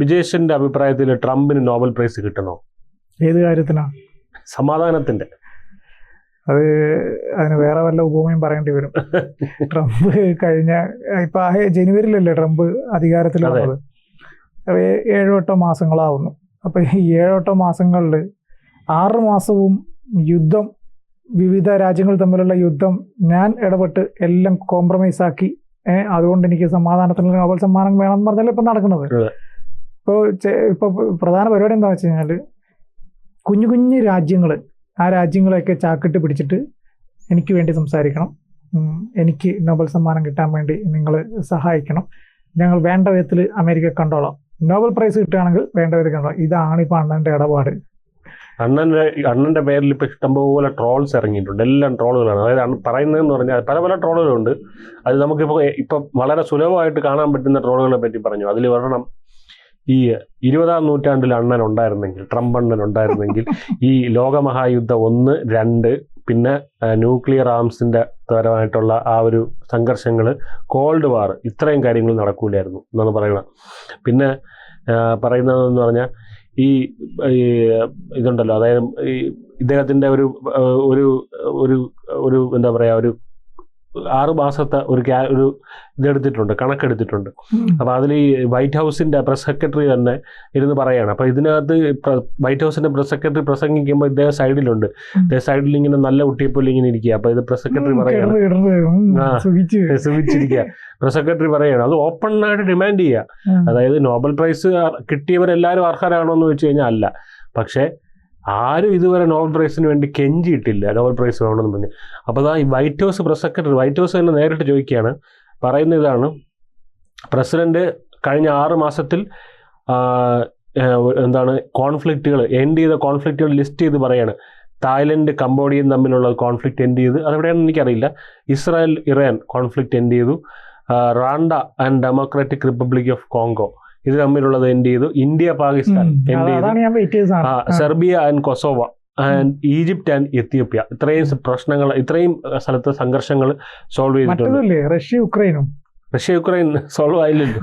വിജേഷിന്റെ അഭിപ്രായത്തിൽ ട്രംപിന് Nobel prize കിട്ടണോ? ഏത് കാര്യത്തിനാ? സമാധാനത്തിന്റെ. അത് അതിന് വേറെ വല്ല ഉപമയും പറയേണ്ടി വരും. ട്രംപ് കഴിഞ്ഞ ഇപ്പൊ ആ ജനുവരിയിലല്ലേ ട്രംപ് അധികാരത്തിൽ. വന്നത്? അപ്പൊ ഏഴോ എട്ടോ മാസങ്ങളാവുന്നു. അപ്പൊ ഈ ഏഴോ എട്ടോ മാസങ്ങളിൽ ആറ് മാസവും യുദ്ധം വിവിധ രാജ്യങ്ങൾ തമ്മിലുള്ള യുദ്ധം ഞാൻ ഇടപെട്ട് എല്ലാം കോംപ്രമൈസ് ആക്കി. അതുകൊണ്ട് എനിക്ക് സമാധാനത്തിനുള്ള നോബൽ സമ്മാനം വേണം എന്ന് പറഞ്ഞാൽ ഇപ്പൊ നടക്കുന്നത്? അതെ. ഇപ്പോൾ പ്രധാന പരിപാടി എന്താ വെച്ച് കഴിഞ്ഞാൽ കുഞ്ഞു കുഞ്ഞു രാജ്യങ്ങൾ ആ രാജ്യങ്ങളെയൊക്കെ ചാക്കിട്ട് പിടിച്ചിട്ട് എനിക്ക് വേണ്ടി സംസാരിക്കണം. എനിക്ക് നോബൽ സമ്മാനം കിട്ടാൻ വേണ്ടി നിങ്ങൾ സഹായിക്കണം. ഞങ്ങൾ വേണ്ട വിധത്തിൽ അമേരിക്ക കണ്ടോളാം. നോബൽ പ്രൈസ് കിട്ടുകയാണെങ്കിൽ വേണ്ട വിധത്തിൽ കണ്ടോളാം. ഇതാണ് ഇപ്പോൾ അണ്ണന്റെ ഇടപാട്. അണ്ണന്റെ അണ്ണന്റെ പേരിൽ ഇപ്പോൾ ഇഷ്ടംപോലെ ട്രോൾസ് ഇറങ്ങിയിട്ടുണ്ട്. എല്ലാം ട്രോളുകളാണ്. അതായത് പറയുന്നതെന്ന് പറഞ്ഞാൽ പല പല ട്രോളുകളുണ്ട്. അത് നമുക്കിപ്പോൾ ഇപ്പം വളരെ സുലഭമായിട്ട് കാണാൻ പറ്റുന്ന ട്രോളുകളെ പറ്റി പറഞ്ഞു. അതിൽ ഒരെണ്ണം ഈ ഇരുപതാം നൂറ്റാണ്ടിൽ അണ്ണൻ ഉണ്ടായിരുന്നെങ്കിൽ ട്രംപ് അണ്ണൻ ഉണ്ടായിരുന്നെങ്കിൽ ഈ ലോകമഹായുദ്ധം ഒന്ന് രണ്ട് പിന്നെ ന്യൂക്ലിയർ ആംസിന്റെ പരമായിട്ടുള്ള ആ ഒരു സംഘർഷങ്ങൾ കോൾഡ് വാർ ഇത്രയും കാര്യങ്ങൾ നടക്കൂലായിരുന്നു എന്നാണ് പറയുന്നത്. പിന്നെ പറയുന്നതെന്ന് പറഞ്ഞാൽ ഈ ഈ ഇതുണ്ടല്ലോ അതായത് ഈ ഇദ്ദേഹത്തിന്റെ ഒരു ഒരു ഒരു ഒരു എന്താ പറയുക ഒരു ആറ് മാസത്തെ ഒരു ഒരു ഇതെടുത്തിട്ടുണ്ട് കണക്കെടുത്തിട്ടുണ്ട്. അപ്പോൾ അതിൽ ഈ വൈറ്റ് ഹൗസിന്റെ പ്രസ് സെക്രട്ടറി തന്നെ ഇരുന്ന് പറയാണ്. അപ്പോൾ ഇതിനകത്ത് വൈറ്റ് ഹൗസിന്റെ പ്രസ് സെക്രട്ടറി പ്രസംഗിക്കുമ്പോൾ ഇദ്ദേഹം സൈഡിലുണ്ട്. ഇദ്ദേഹം സൈഡിൽ ഇങ്ങനെ നല്ല കുട്ടിയെപ്പോലെ ഇങ്ങനെ ഇരിക്കുക അപ്പോൾ ഇത് പ്രസ് സെക്രട്ടറി പറയാണ്. സുഖിച്ചിരിക്കുക പ്രസ് സെക്രട്ടറി പറയാണ്. അത് ഓപ്പൺ ആയിട്ട് ഡിമാൻഡ് ചെയ്യുക. അതായത് നോബൽ പ്രൈസ് കിട്ടിയവരെല്ലാവരും അർഹരാണോ എന്ന് വെച്ച് കഴിഞ്ഞാൽ അല്ല. പക്ഷേ ആരും ഇതുവരെ നോബൽ പ്രൈസിന് വേണ്ടി കെഞ്ചിയിട്ടില്ല. നോബൽ പ്രൈസ് വേണമെന്ന് പറഞ്ഞ്. അപ്പോൾ അതാ ഈ White House press secretary White House തന്നെ നേരിട്ട് ചോദിക്കുകയാണ്. പറയുന്ന ഇതാണ്. പ്രസിഡന്റ് കഴിഞ്ഞ ആറ് മാസത്തിൽ എന്താണ് കോൺഫ്ലിക്റ്റുകൾ എൻഡ് ചെയ്ത കോൺഫ്ലിക്റ്റുകൾ ലിസ്റ്റ് ചെയ്ത് പറയാണ്. തായ്ലൻഡ് കംബോഡിയയും തമ്മിലുള്ള കോൺഫ്ലിക്റ്റ് എൻഡ് ചെയ്ത് അതെവിടെയാണെന്ന് എനിക്കറിയില്ല. ഇസ്രായേൽ ഇറാൻ കോൺഫ്ലിക്റ്റ് എൻഡ് ചെയ്തു. Rwanda and Democratic Republic of Congo ഇത് തമ്മിലുള്ളത് എൻഡ് ചെയ്തു? ഇന്ത്യ പാകിസ്ഥാൻ. എൻഡ് ചെയ്തു. Serbia and Kosovo and Egypt and Ethiopia ഇത്രയും പ്രശ്നങ്ങൾ ഇത്രയും സ്ഥലത്ത് സംഘർഷങ്ങൾ സോൾവ് ചെയ്തിട്ടുണ്ട്. റഷ്യ യുക്രൈനും റഷ്യ യുക്രൈൻ സോൾവ് ആയില്ലല്ലോ.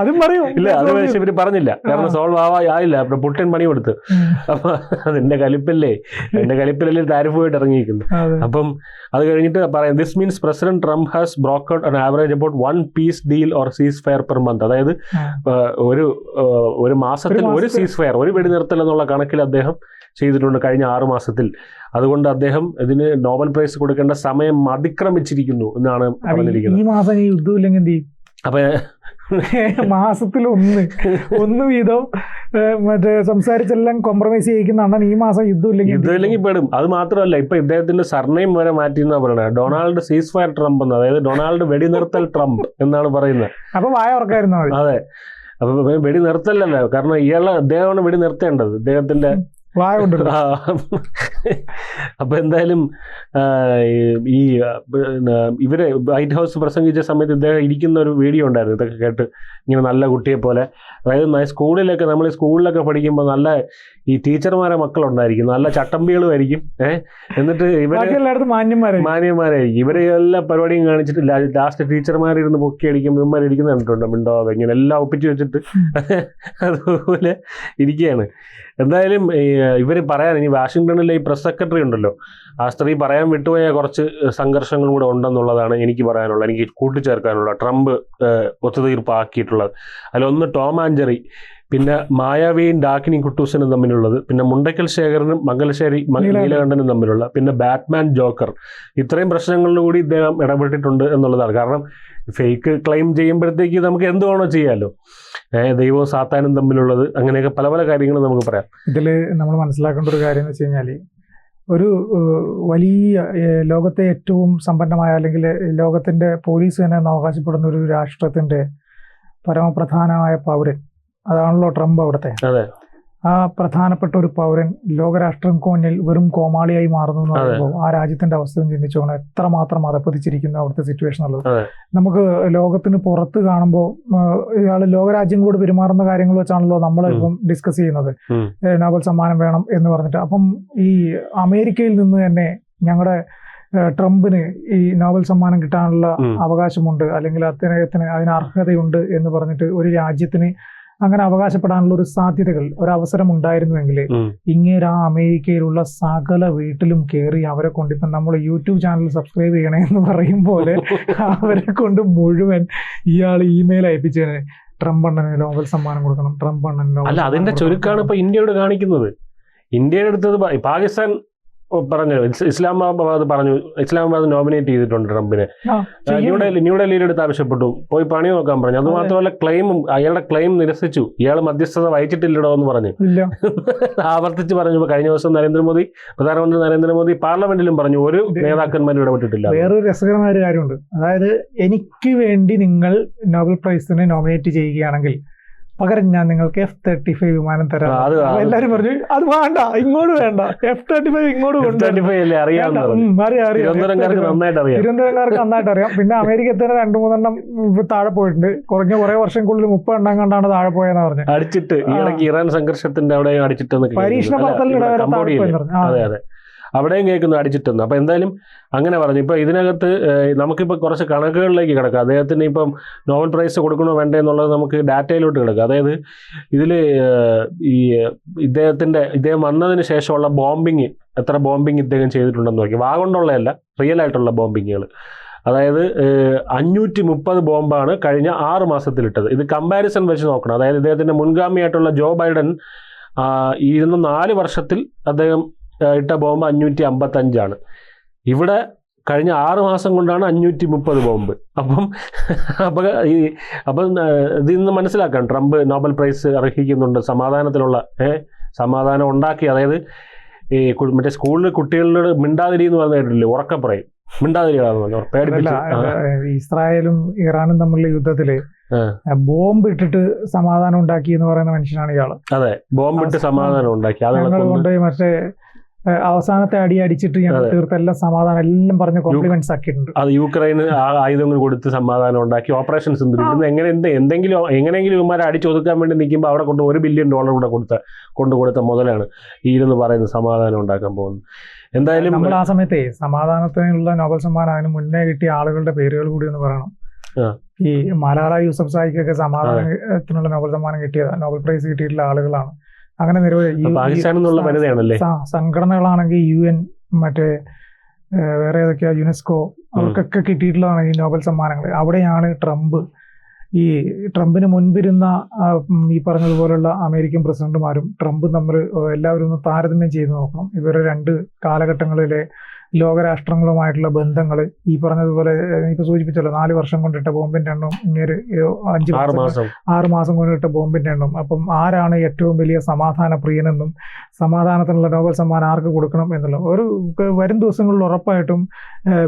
അതും പറയും. ഇല്ല അത് പക്ഷെ ഇവർ പറഞ്ഞില്ല. കാരണം സോൾവ് ആവാ ആയില്ല. അപ്പൊ പുട്ടൻ പണി കൊടുത്ത്. അപ്പൊ അതിന്റെ കലിപ്പല്ലേ? എന്റെ കലിപ്പിലല്ലേ താരിഫ് പോയിട്ട് ഇറങ്ങിയിരിക്കുന്നു അപ്പം അത് കഴിഞ്ഞിട്ട് പറയാം this means president Trump has brokered an average about one peace deal or ceasefire per month അതായത് ഒരു ഒരു മാസത്തിൽ ഒരു ഒരു സീസ് ഫയർ ഒരു വെടിനിർത്തൽ എന്നുള്ള കണക്കിൽ അദ്ദേഹം ചെയ്തിട്ടുണ്ട് കഴിഞ്ഞ ആറു മാസത്തിൽ. അതുകൊണ്ട് അദ്ദേഹം ഇതിന് നോബൽ പ്രൈസ് കൊടുക്കേണ്ട സമയം അതിക്രമിച്ചിരിക്കുന്നു എന്നാണ് പറഞ്ഞിരിക്കുന്നത്. ഈ മാസം ഈ യുദ്ധം ഇല്ലെങ്കിൽ എന്ത് ചെയ്യും? അപ്പൊ മാസത്തിൽ ഒന്ന്. ഒന്ന് വീതം മറ്റേ സംസാരിച്ചെല്ലാം കോംപ്രമൈസ് ചെയ്യിക്കുന്ന അണ്ണൻ ഈ മാസം യുദ്ധം ഇല്ലെങ്കിൽ യുദ്ധം ഇല്ലെങ്കിൽ പെടും. അത് മാത്രമല്ല ഇപ്പൊ ഇദ്ദേഹത്തിന്റെ സർനെയിം വരെ മാറ്റി എന്നാ പറയുന്നത് ഡൊണാൾഡ് സീസ് ഫയർ ട്രംപ് എന്ന്. അതായത് ഡൊണാൾഡ് വെടിനിർത്തൽ ട്രംപ് എന്നാണ് പറയുന്നത്. അപ്പൊ വായ ഉറക്കായിരുന്നു അതെ. അപ്പൊ വെടി നിർത്തല്ലല്ലോ കാരണം ഇയാളെ അദ്ദേഹമാണ് വെടി നിർത്തേണ്ടത് ഇദ്ദേഹത്തിന്റെ ആ, അപ്പൊ എന്തായാലും ഈ- ഇവർ വൈറ്റ് ഹൗസ് പ്രസംഗിച്ച സമയത്ത് ഇദ്ദേഹം ഇരിക്കുന്ന ഒരു വീഡിയോ ഉണ്ടായിരുന്നു. ഇതൊക്കെ കേട്ട് ഇങ്ങനെ നല്ല കുട്ടിയെ പോലെ. അതായത് സ്കൂളിലൊക്കെ നമ്മൾ സ്കൂളിലൊക്കെ പഠിക്കുമ്പോൾ നല്ല ഈ ടീച്ചർമാരെ മക്കളുണ്ടായിരിക്കും. നല്ല ചട്ടമ്പികളുമായിരിക്കും ഏഹ് എന്നിട്ട് ഇവർ മാന്യന്മാരായിരിക്കും. ഇവരെ എല്ലാ പരിപാടിയും കാണിച്ചിട്ട് ലാസ്റ്റ് ടീച്ചർമാരിരുന്ന് പൊക്കി അടിക്കും ഇവന്മാർ ഇരിക്കുന്ന കണ്ടിട്ടുണ്ട്? മിണ്ടോ? ഇങ്ങനെ എല്ലാം ഒപ്പിച്ച് വെച്ചിട്ട് അതുപോലെ ഇരിക്കുകയാണ് എന്തായാലും ഈ, ഇവർ പറയാൻ ഇനി വാഷിങ്ടണിലെ ഈ പ്രസ് സെക്രട്ടറി ഉണ്ടല്ലോ. ആ സ്ത്രീ പറയാൻ വിട്ടുപോയ കുറച്ച് സംഘർഷങ്ങളും കൂടെ ഉണ്ടെന്നുള്ളതാണ് എനിക്ക് പറയാനുള്ളത്. എനിക്ക് കൂട്ടിച്ചേർക്കാനുള്ള ട്രംപ് ഒത്തുതീർപ്പാക്കിയിട്ടുള്ളത്. അതിലൊന്ന് ടോം ആഞ്ചറി പിന്നെ മായാവിയും ഡാക്കിനി കുട്ടൂസനും തമ്മിലുള്ളത് പിന്നെ മുണ്ടക്കൽ ശേഖരനും മംഗലശ്ശേരി. നീലകണ്ഠനും. തമ്മിലുള്ള പിന്നെ ബാറ്റ്മാൻ ജോക്കർ. ഇത്രയും പ്രശ്നങ്ങളിൽ കൂടി ഇദ്ദേഹം ഇടപെട്ടിട്ടുണ്ട് എന്നുള്ളതാണ്. കാരണം ഫേക്ക് ക്ലെയിം ചെയ്യുമ്പോഴത്തേക്ക് നമുക്ക് എന്ത് വേണോ ചെയ്യാമല്ലോ ദൈവവും സാത്താനും തമ്മിലുള്ളത് അങ്ങനെയൊക്കെ പല പല കാര്യങ്ങളും നമുക്ക് പറയാം. ഇതിൽ നമ്മൾ മനസ്സിലാക്കേണ്ട ഒരു കാര്യം എന്ന് വെച്ച് കഴിഞ്ഞാൽ ഒരു വലിയ ലോകത്തെ ഏറ്റവും സമ്പന്നമായ അല്ലെങ്കിൽ ലോകത്തിന്റെ പോലീസ് തന്നെ അവകാശപ്പെടുന്ന ഒരു രാഷ്ട്രത്തിന്റെ പരമപ്രധാനമായ പൗരൻ. അതാണല്ലോ ട്രംപ് അവിടുത്തെ. അതെ. ആ പ്രധാനപ്പെട്ട ഒരു പൗരൻ ലോകരാഷ്ട്രങ്ങൾക്ക് മുന്നിൽ വെറും കോമാളിയായി മാറുന്നു എന്ന് പറയുമ്പോൾ ആ രാജ്യത്തിന്റെ അവസ്ഥയും ചിന്തിച്ചുകൊണ്ട് എത്രമാത്രം അതപ്പതിച്ചിരിക്കുന്നു അവിടുത്തെ സിറ്റുവേഷൻ ഉള്ളത്. നമുക്ക് ലോകത്തിന് പുറത്ത് കാണുമ്പോൾ ഇയാൾ ലോകരാജ്യങ്ങളോട് പെരുമാറുന്ന കാര്യങ്ങൾ വെച്ചാണല്ലോ നമ്മൾ. ഇപ്പം ഡിസ്കസ് ചെയ്യുന്നത്. നോബൽ സമ്മാനം വേണം എന്ന് പറഞ്ഞിട്ട് അപ്പം ഈ അമേരിക്കയിൽ നിന്ന് തന്നെ ഞങ്ങളുടെ ട്രംപിന് ഈ നോബൽ സമ്മാനം കിട്ടാനുള്ള. അവകാശമുണ്ട് അല്ലെങ്കിൽ അദ്ദേഹത്തിന് അതിന് അർഹതയുണ്ട് എന്ന് പറഞ്ഞിട്ട് ഒരു രാജ്യത്തിന് അങ്ങനെ അവകാശപ്പെടാനുള്ള ഒരു സാധ്യതകൾ ഒരു അവസരം ഉണ്ടായിരുന്നുവെങ്കിൽ ഇങ്ങനെ ആ അമേരിക്കയിലുള്ള സകല വീട്ടിലും കയറി അവരെ കൊണ്ട് ഇപ്പം നമ്മൾ യൂട്യൂബ് ചാനൽ സബ്സ്ക്രൈബ് ചെയ്യണേ എന്ന് പറയും പോലെ അവരെ കൊണ്ട് മുഴുവൻ ഇയാൾ ഇമെയിൽ അയപ്പിച്ചേനെ. ട്രംപ് അണ്ണന് നോബൽ സമ്മാനം കൊടുക്കണം ട്രംപ് അണ്ണന് നോബൽ അല്ല അതിന്റെ ചുരുക്കാണ് ഇപ്പൊ ഇന്ത്യയോട് കാണിക്കുന്നത്. ഇന്ത്യയുടെ അടുത്തത് പാകിസ്ഥാൻ പറഞ്ഞു. ഇസ് ഇസ്ലാമാബാദ് പറഞ്ഞു. ഇസ്ലാമാബാദ് നോമിനേറ്റ് ചെയ്തിട്ടുണ്ട് ട്രംപിനെ. ന്യൂഡൽഹി ന്യൂഡൽഹിയുടെ അടുത്ത് ആവശ്യപ്പെട്ടു. പോയി പണി നോക്കാൻ പറഞ്ഞു. അത്. മാത്രമല്ല ക്ലെയിമും അയാളുടെ ക്ലെയിം നിരസിച്ചു. ഇയാൾ മധ്യസ്ഥത വഹിച്ചിട്ടില്ലടോ എന്ന് പറഞ്ഞു. ആവർത്തിച്ച് പറഞ്ഞു കഴിഞ്ഞ ദിവസം നരേന്ദ്രമോദി പ്രധാനമന്ത്രി നരേന്ദ്രമോദി പാർലമെന്റിലും പറഞ്ഞു ഒരു നേതാക്കന്മാരും ഇടപെട്ടിട്ടില്ല വേറൊരു രസകരമായ ഒരു കാര്യമുണ്ട്. അതായത് എനിക്ക് വേണ്ടി നിങ്ങൾ നോബൽ പ്രൈസിനെ നോമിനേറ്റ് ചെയ്യുകയാണെങ്കിൽ പകരം ഞാൻ നിങ്ങൾക്ക് എഫ് തേർട്ടി ഫൈവ് വിമാനം തരാം. എല്ലാരും പറഞ്ഞു അത് വേണ്ട ഇങ്ങോട്ട് വേണ്ട. എഫ് തേർട്ടി ഫൈവ് ഇങ്ങോട്ട് കൊണ്ടുവരണം. F-35 അല്ലേ? അറിയാമെന്ന് വേണ്ട. പറഞ്ഞു. ഉം, അറിയാം, അറിയാം. തിരുവനന്തപുരംകാർക്ക് F-35. നന്നായിട്ട് അറിയാം. പിന്നെ അമേരിക്ക തന്നെ രണ്ട് മൂന്നെണ്ണം താഴെ പോയിട്ടുണ്ട്. കുറഞ്ഞ കുറെ വർഷം മുപ്പത് എണ്ണം കണ്ടാണ് താഴെ പോയെന്ന് പറഞ്ഞു. അടിച്ചിട്ട് ഇറാൻ സംഘർഷത്തിന്റെ അവിടെ അടിച്ചിട്ട് പരീക്ഷണ കേൾക്കുന്നു. അല്ല, പറത്തലിനിടെ ഇവിടെ വരെ താഴെ പോയെന്ന് പറഞ്ഞു. അതെ അതെ. അവിടെയും കേൾക്കുന്നു അടിച്ചിട്ടെന്ന്. അപ്പോൾ എന്തായാലും അങ്ങനെ പറഞ്ഞു. ഇപ്പോൾ ഇതിനകത്ത് നമുക്കിപ്പോൾ നമുക്കിപ്പോ കുറച്ച് കണക്കുകളിലേക്ക് കിടക്കാം. അദ്ദേഹത്തിന് ഇപ്പം നോബൽ പ്രൈസ് കൊടുക്കണോ വേണ്ടേ എന്നുള്ളത് നമുക്ക് ഡാറ്റയിലോട്ട് കിടക്കാം. അതായത് ഇതിൽ ഈ ഇദ്ദേഹത്തിന്റെ ഇദ്ദേഹം വന്നതിന് ശേഷമുള്ള ബോംബിങ് എത്ര ബോംബിങ് ഇദ്ദേഹം ചെയ്തിട്ടുണ്ടെന്ന് നോക്കി. വാ കൊണ്ടുള്ളതല്ല റിയൽ ആയിട്ടുള്ള ബോംബിങ്ങുകൾ അതായത് അഞ്ഞൂറ്റി മുപ്പത് ബോംബാണ് കഴിഞ്ഞ ആറ് മാസത്തിലിട്ടത്. ഇത് കമ്പാരിസൺ വെച്ച് നോക്കണം. അതായത് ഇദ്ദേഹത്തിന്റെ മുൻഗാമിയായിട്ടുള്ള ജോ ബൈഡൻ ഇരുന്ന് നാല് വർഷത്തിൽ അദ്ദേഹം ഇട്ട ബോംബ് അഞ്ഞൂറ്റി അമ്പത്തഞ്ചാണ് ഇവിടെ കഴിഞ്ഞ ആറ് മാസം കൊണ്ടാണ് അഞ്ഞൂറ്റി മുപ്പത് ബോംബ്. അപ്പം അപക ഈ അപ്പം ഇതിൽ നിന്ന് മനസ്സിലാക്കാം ട്രംപ് നോബൽ പ്രൈസ് അർഹിക്കുന്നുണ്ട്. സമാധാനത്തിലുള്ള ഏഹ് സമാധാനം ഉണ്ടാക്കി. അതായത് ഈ മറ്റേ സ്കൂളിൽ കുട്ടികളോട് മിണ്ടാതിരി എന്ന് പറഞ്ഞിട്ടില്ലേ ഉറക്കെ പറയും. ഇസ്രായേലും ഇറാനും തമ്മിലുള്ള യുദ്ധത്തിൽ ബോംബ് ഇട്ടിട്ട് സമാധാനം ഉണ്ടാക്കി എന്ന് പറയുന്ന മനുഷ്യനാണ് ഇയാൾ. അതെ ബോംബ് ഇട്ട് സമാധാനം ഉണ്ടാക്കി. അതുകൊണ്ട് മറ്റേ അവസാനത്തെ അടി അടിച്ചിട്ട് ഞങ്ങൾ. തീർത്ത എല്ലാം സമാധാനം എല്ലാം പറഞ്ഞ കോംപ്ലിമെന്റ്സ് ആക്കിയിട്ടുണ്ട്. അത് യുക്രൈന് ആയുധങ്ങൾ കൊടുത്ത് സമാധാനം ഉണ്ടാക്കി ഓപ്പറേഷൻസ് സിന്ധു എങ്ങനെ എന്ത് എന്തെങ്കിലും എങ്ങനെയെങ്കിലും ഇവന്മാരെ അടിച്ചൊതുക്കാൻ വേണ്ടി നിൽക്കുമ്പോൾ അവിടെ കൊണ്ട് ഒരു ബില്യൺ ഡോളർ കൂടെ കൊടുത്ത കൊണ്ടു കൊടുത്ത മുതലാണ് ഈ ഇരുന്ന് പറയുന്നത് സമാധാനം ഉണ്ടാക്കാൻ പോകുന്നത്. എന്തായാലും നമ്മൾ ആ സമയത്തെ സമാധാനത്തിനുള്ള നോബൽ സമ്മാനം അതിന് മുന്നേ കിട്ടിയ ആളുകളുടെ പേരുകൾ കൂടി ഒന്ന് പറയണം. ഈ മലാല യൂസഫ് സായിക്കൊക്കെ സമാധാനത്തിനുള്ള നോബൽ സമ്മാനം കിട്ടിയ നോബൽ പ്രൈസ് കിട്ടിയിട്ടുള്ള ആളുകളാണ്. അങ്ങനെ നിരവധി വനിതയാണല്ലേ? സംഘടനകളാണെങ്കിൽ യു എൻ മറ്റേ വേറെ ഏതൊക്കെയാ യുനെസ്കോ അവർക്കൊക്കെ കിട്ടിയിട്ടുള്ളതാണ് ഈ നോബൽ സമ്മാനങ്ങൾ. അവിടെയാണ് ട്രംപ് ഈ ട്രംപിന് മുൻപിരുന്ന ഈ പറഞ്ഞതുപോലുള്ള അമേരിക്കൻ പ്രസിഡന്റുമാരും ട്രംപും നമ്മൾ എല്ലാവരും ഒന്ന് താരതമ്യം ചെയ്ത് നോക്കണം. ഇവരുടെ രണ്ട് കാലഘട്ടങ്ങളിലെ ലോകരാഷ്ട്രങ്ങളുമായിട്ടുള്ള ബന്ധങ്ങൾ ഈ പറഞ്ഞതുപോലെ ഇപ്പൊ സൂചിപ്പിച്ചല്ലോ നാല് വർഷം കൊണ്ടിട്ട ബോംബിന്റെ എണ്ണം ഇങ്ങനെ അഞ്ച് ആറ് മാസം. കൊണ്ടിട്ട ബോംബിന്റെ എണ്ണം. അപ്പം ആരാണ് ഏറ്റവും വലിയ സമാധാന പ്രിയനെന്നും സമാധാനത്തിനുള്ള നോബൽ സമ്മാനം ആർക്ക് കൊടുക്കണം എന്നുള്ള ഒരു വരും ദിവസങ്ങളിൽ ഉറപ്പായിട്ടും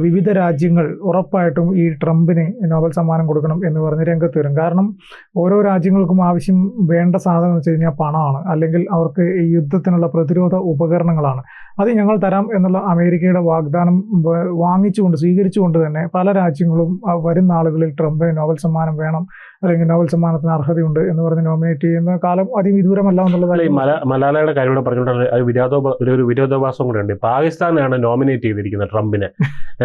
വിവിധ രാജ്യങ്ങൾ ഉറപ്പായിട്ടും ഈ ട്രംപിന് നോബൽ സമ്മാനം കൊടുക്കണം എന്ന് പറഞ്ഞ് രംഗത്ത് വരും. കാരണം ഓരോ രാജ്യങ്ങൾക്കും ആവശ്യം വേണ്ട സാധനം എന്ന് വെച്ച് കഴിഞ്ഞാൽ പണമാണ്. അല്ലെങ്കിൽ അവർക്ക് ഈ യുദ്ധത്തിനുള്ള പ്രതിരോധ ഉപകരണങ്ങളാണ്. അത് ഞങ്ങൾ തരാം എന്നുള്ള അമേരിക്കയുടെ വാഗ്ദാനം വാങ്ങിച്ചുകൊണ്ട് സ്വീകരിച്ചുകൊണ്ട് തന്നെ പല രാജ്യങ്ങളും വരുന്ന ആളുകളിൽ ട്രംപ് നോബൽ സമ്മാനം വേണം. അല്ലെങ്കിൽ നോവൽ സമ്മാനത്തിന് അർഹതയുണ്ട് എന്ന് പറഞ്ഞ് നോമിനേറ്റ് ചെയ്യുന്ന കാലം അതിവിദൂരമല്ല എന്നുള്ളതാണ് മലാലയുടെ കാര്യം കൂടെ പറഞ്ഞിട്ടുള്ള ഒരു ഒരു വിരോധാഭാസം കൂടെ ഉണ്ട്. പാകിസ്ഥാനാണ് നോമിനേറ്റ് ചെയ്തിരിക്കുന്നത് ട്രംപിനെ.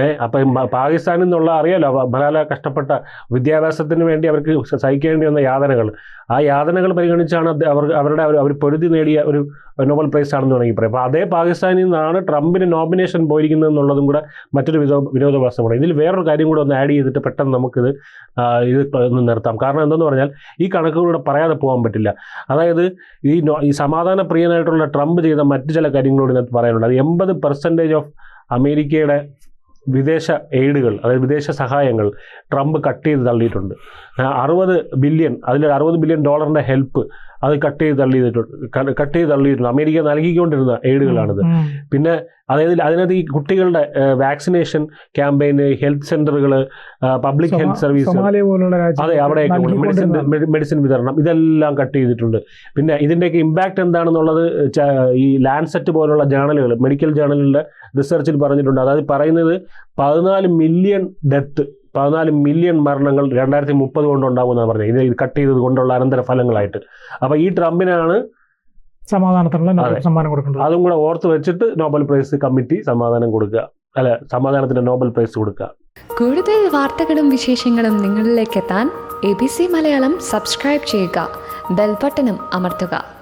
ഏഹ് അപ്പൊ പാകിസ്ഥാനിൽ നിന്നുള്ള അറിയാലോ മലാല കഷ്ടപ്പെട്ട വിദ്യാഭ്യാസത്തിന് വേണ്ടി അവർക്ക് സഹിക്കേണ്ടി വന്ന യാതനകൾ. ആ യാതനകൾ പരിഗണിച്ചാണ് അവർ അവരുടെ അവർ പൊരുതി നേടിയ ഒരു നോബൽ പ്രൈസ് ആണെന്ന് വേണമെങ്കിൽ പറയാം. അപ്പോൾ അതേ പാകിസ്ഥാനിൽ നിന്നാണ് ട്രംപിന് നോമിനേഷൻ പോയിരിക്കുന്നത് എന്നുള്ളതും കൂടെ മറ്റൊരു വിധ വിരോധാഭാസം കൂടെ. ഇതിൽ വേറൊരു കാര്യം കൂടെ ഒന്ന് ആഡ് ചെയ്തിട്ട് പെട്ടെന്ന് നമുക്കിത് ഇത് ഒന്ന് നിർത്താം. കാരണം എന്തെന്ന് പറഞ്ഞാൽ ഈ കണക്കുകളിലൂടെ പറയാതെ പോകാൻ പറ്റില്ല. അതായത് ഈ ഈ സമാധാന പ്രിയനായിട്ടുള്ള ട്രംപ് ചെയ്ത മറ്റു ചില കാര്യങ്ങളോട് ഇതിനകത്ത് പറയാനുണ്ട്. അത് എൺപത് പെർസെന്റേജ് ഓഫ് അമേരിക്കയുടെ വിദേശ എയ്ഡുകൾ അതായത് വിദേശ സഹായങ്ങൾ ട്രംപ് കട്ട് ചെയ്ത് തള്ളിയിട്ടുണ്ട്. അറുപത് ബില്യൺ അതിൽ അറുപത് ബില്യൺ ഡോളറിന്റെ ഹെൽപ്പ് അത് കട്ട് ചെയ്ത് തള്ളിയിട്ടുണ്ട് കട്ട് ചെയ്ത് തള്ളിയിട്ടുണ്ട്. അമേരിക്ക നൽകിക്കൊണ്ടിരുന്ന എയ്ഡുകളാണിത്. പിന്നെ അതായത് അതിനകത്ത് ഈ കുട്ടികളുടെ വാക്സിനേഷൻ ക്യാമ്പയിൻ ഹെൽത്ത് സെന്ററുകൾ പബ്ലിക് ഹെൽത്ത് സർവീസ് അതെ അവിടെയൊക്കെ മെഡിസിൻ മെഡിസിൻ വിതരണം. ഇതെല്ലാം കട്ട് ചെയ്തിട്ടുണ്ട്. പിന്നെ ഇതിന്റെയൊക്കെ ഇമ്പാക്റ്റ് എന്താണെന്നുള്ളത് ഈ ലാൻസെറ്റ് പോലുള്ള ജേണലുകൾ മെഡിക്കൽ ജേണലിന്റെ റിസർച്ചിൽ പറഞ്ഞിട്ടുണ്ട്. അതായത് പറയുന്നത് പതിനാല് മില്യൺ ഡെത്ത് പതിനാല് മില്യൺ മരണങ്ങൾ രണ്ടായിരത്തി മുപ്പത് കൊണ്ടുണ്ടാകുമെന്നാണ് പറഞ്ഞത്. ഇത് കട്ട് ചെയ്തത് കൊണ്ടുള്ള അനന്തര ഫലങ്ങളായിട്ട്. അപ്പോൾ ഈ ട്രംപിനാണ് സമാധാനത്തിനുള്ള നോബൽ സമ്മാനം കൊടുക്കുന്നത് അതും കൂടെ ഓർത്ത് വെച്ചിട്ട് നോബൽ പ്രൈസ് കമ്മിറ്റി സമാധാനം കൊടുക്കുക. അല്ല സമാധാനത്തിന്റെ നോബൽ പ്രൈസ് കൊടുക്കുക. കൂടുതൽ വാർത്തകളും വിശേഷങ്ങളും നിങ്ങളിലേക്ക് എത്താൻ A B C Malayalam subscribe ചെയ്യുക. ബെൽബട്ടനും അമർത്തുക.